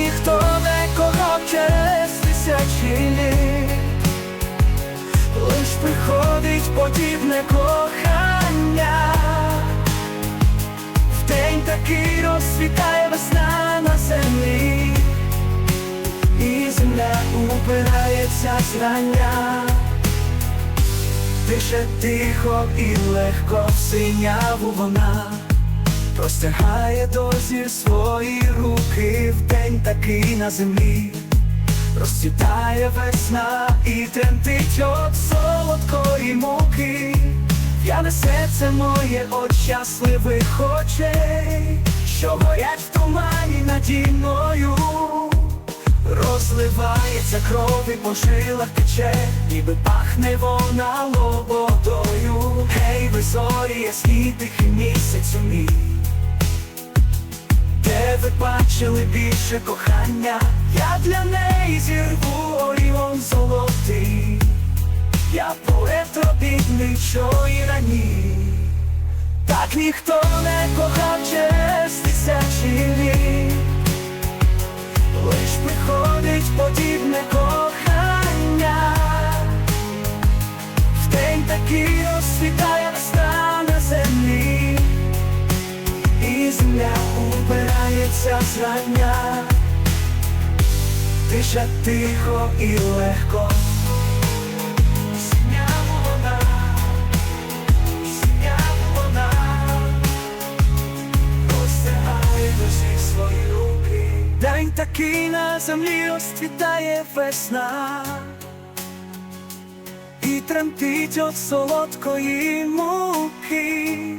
ніхто не кохав через тисячі літ. Лиш приходить подібне кохання. В день такий розцвітає весна на землі. І земля упирається зрання Дише тихо і легко синяву вона Простягає до зір свої руки в день такий на землі. Розцвітає весна і тремтить от солодкої муки. П'яне серце моє от щасливих очей, що горять в тумані наді мною. Розливається кров і по жилах тече, ніби пахне вона лободою. Гей, ви зорі, ясні тихий місяць у мій бачили більше кохання, я для неї зірву оріон золотий, я поет і рані, так ніхто не кохав через тисячі літ, лиш приходить подібне кохання, в день такий розсвітає земля упирається зрання, Тиша тихо і легко. День такий на землі розцвітає весна. І тремтить от солодкої муки